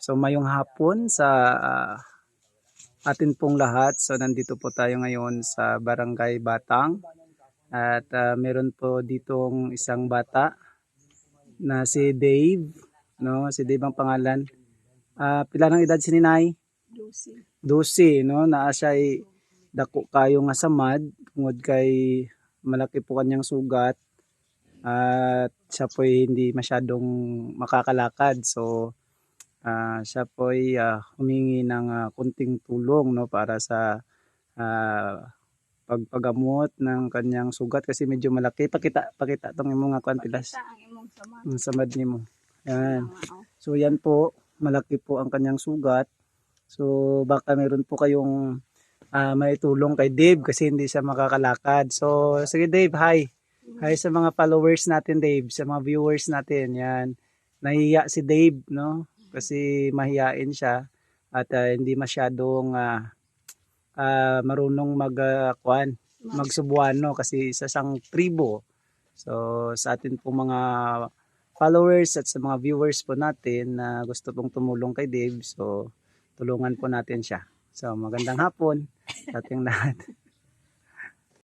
So mayong hapon sa ah, atin pong lahat. So nandito po tayo ngayon sa Barangay Batang. At ah, meron po ditong isang bata na si Dave, no? Si Dave ang pangalan. Ah, pila ng edad si Ninay? Lucy. 12, no? Naa siya ay dako kayo nga samad tungod kay malaki po kanyang sugat at siya po hindi masyadong makakalakad. So ah, siya po ay ah, humingi ng ah, kunting tulong no para sa ah, pagpagamot ng kanyang sugat kasi medyo malaki. Pakita pakita tong imong kwantilas. Pakita ang imong sama. Ang samad nimo. Yan. Oo. So yan po, malaki po ang kanyang sugat. So baka meron po kayong ah, maitulong kay Dave kasi hindi siya makakalakad. So sige Dave, hi. Hi sa mga followers natin Dave, sa mga viewers natin. Yan. Nahiya si Dave, no? Kasi mahiyain siya at ah, hindi masyadong ah, ah, marunong mag ah, kwan, magsubuano kasi isa siyang tribo. So sa atin po mga followers at sa mga viewers po natin na gusto pong tumulong kay Dave, so tulungan po natin siya. So magandang hapon sa ating lahat.